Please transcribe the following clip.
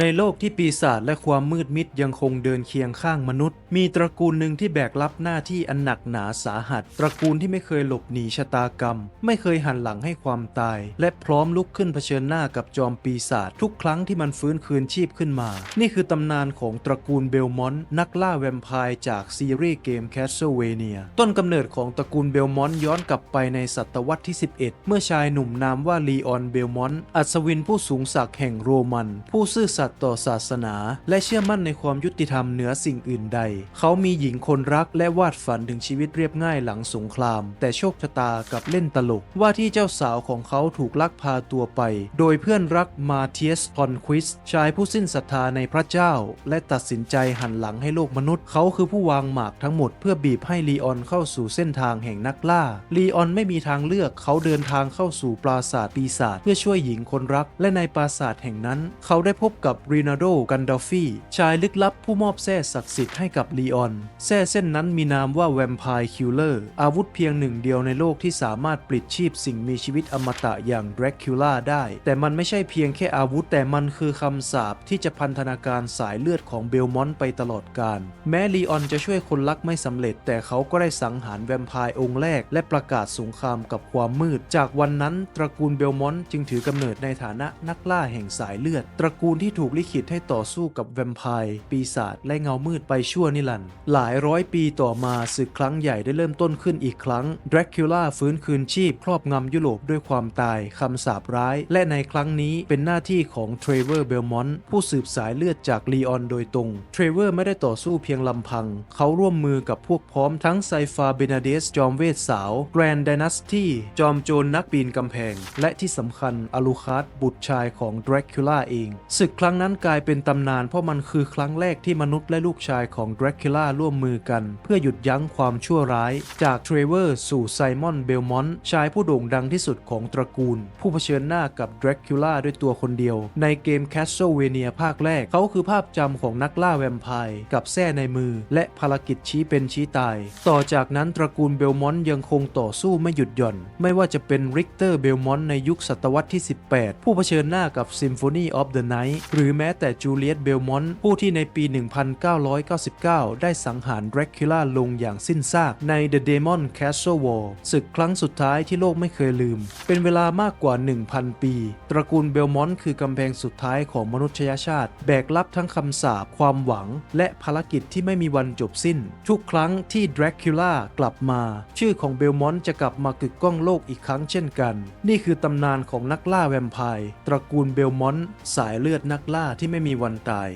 ในโลกที่ปีศาจและความมืดมิดยังคงเดินเคียงข้างมนุษย์ มีตระกูลหนึ่งที่แบกรับหน้าที่อันหนักหนาสาหัส ตระกูลที่ไม่เคยหลบหนีชะตากรรม ไม่เคยหันหลังให้ความตาย และพร้อมลุกขึ้นเผชิญหน้ากับจอมปีศาจทุกครั้งที่มันฟื้นคืนชีพขึ้นมา นี่คือตำนานของตระกูลเบลมอนต์นักล่าแวมไพร์จากซีรีส์เกม Castlevania ต้นกำเนิดของตระกูลเบลมอนต์ย้อนกลับไปในศตวรรษที่ 11 เมื่อชายหนุ่มนามว่าลีออนเบลมอนต์อัศวินผู้สูงศักดิ์แห่งโรมัน ผู้ซื่อสัตย์ต่อศาสนา และเชื่อมั่นในความยุติธรรมเหนือสิ่งอื่นใด เขามีหญิงคนรักและวาดฝันถึงชีวิตเรียบง่ายหลังสงคราม แต่โชคชะตากับเล่นตลก ว่าที่เจ้าสาวของเขาถูกลักพาตัวไป โดยเพื่อนรักมาเทียสคอนควิสชายผู้สิ้นศรัทธาในพระเจ้า และตัดสินใจหันหลังให้โลกมนุษย์ เขาคือผู้วางหมากทั้งหมดเพื่อบีบให้ลีออนเข้าสู่เส้นทางแห่งนักล่า ลีออนไม่มีทางเลือกเขาเดินทางเข้าสู่ปราสาทปีศาจเพื่อช่วยหญิงคนรัก และในปราสาทแห่งนั้น เขาได้พบกับบรีนาโดกันดอฟฟีชายลึกลับผู้มอบแส้ศักดิ์สิทธิ์ให้กับลีออนแส้เส้นนั้นมีนามว่าแวมไพร์คิลเลอร์อาวุธเพียงหนึ่งเดียวในโลกที่สามารถปลิดชีพสิ่งมีชีวิตอมตะอย่างแดรกคิล่าได้ แต่มันไม่ใช่เพียงแค่อาวุธ แต่มันคือคำสาปที่จะพันธนาการสายเลือดของเบลมอนต์ไปตลอดกาลแม้ลีออนจะช่วยคนรักไม่สำเร็จ แต่เขาก็ได้สังหารแวมไพร์องค์แรก และประกาศสงครามกับความมืด จากวันนั้นตระกูลเบลมอนต์จึงถือกำเนิดในฐานะนักล่าแห่งสายเลือด ตระกูลที่ถูกลิขิตให้ต่อสู้กับแวมไพร์ปีศาจและเงามืดไปชั่วนิรันดร์หลายร้อยปีต่อมาศึกครั้งใหญ่ได้เริ่มต้นขึ้นอีกครั้งแดร c คิล่าฟื้นคืนชีพครอบงำยุโรปด้วยความตายคำสาปร้าย และในครั้งนี้เป็นหน้าที่ของเทรเวอร์เบลมอนต์ผู้สืบสายเลือดจากลีออนโดยตรงเทรเวอร์ไม่ได้ต่อสู้เพียงลำพัง เขาร่วมมือกับพวกพร้อมทั้งไซฟาเบนาเดสจอมเวทสาวแกรนด์ดนัสตี้จอมโจรนักปีนกำแพง และที่สำคัญอลูคาร์ดบุตรชายของแดร c คิล่าเองศึกครั้งดังนั้นกลายเป็นตำนานเพราะมันคือครั้งแรกที่มนุษย์และลูกชายของดร c คิล่าร่วมมือกัน เพื่อหยุดยั้งความชั่วร้าย จากเทรเวอร์สู่ไซมอนเบลมอนต์ชายผู้โด่งดังที่สุดของตระกูล ผู้เผชิญหน้ากับดร c คิล่าด้วยตัวคนเดียว ในเกม Castlevania ภาคแรก เขาคือภาพจำของนักล่าแวมไพร์กับแส้ในมือ และภารกิจชี้เป็นชี้ตาย ต่อจากนั้นตระกูลเบลมอนต์ยังคงต่อสู้ไม่หยุดหย่อน ไม่ว่าจะเป็นริกเตอร์เบลมอนต์ในยุคศตวรรษที่ 18 ผู้เผชิญหน้ากับ Symphony of the Night หรือแม้แต่จูเลียตเบลมอนต์ผู้ที่ในปี 1999 ได้สังหารแดร c คิล่าลงอย่างสิ้นซากใน The Demon Castle War ศึกครั้งสุดท้ายที่โลกไม่เคยลืม เป็นเวลามากกว่า 1,000 ปี ตระกูลเบลมอนต์คือกำแพงสุดท้ายของมนุษยชาติ แบกรับทั้งคำสาปความหวัง และภารกิจที่ไม่มีวันจบสิ้น ทุกครั้งที่แดร c คิล่ากลับมา ชื่อของเบลมอนต์จะกลับมากึกก้องโลกอีกครั้งเช่นกัน นี่คือตำนานของนักล่าแวมไพร์ตระกูลเบลมอนต์สายเลือดนักล่าที่ไม่มีวันตาย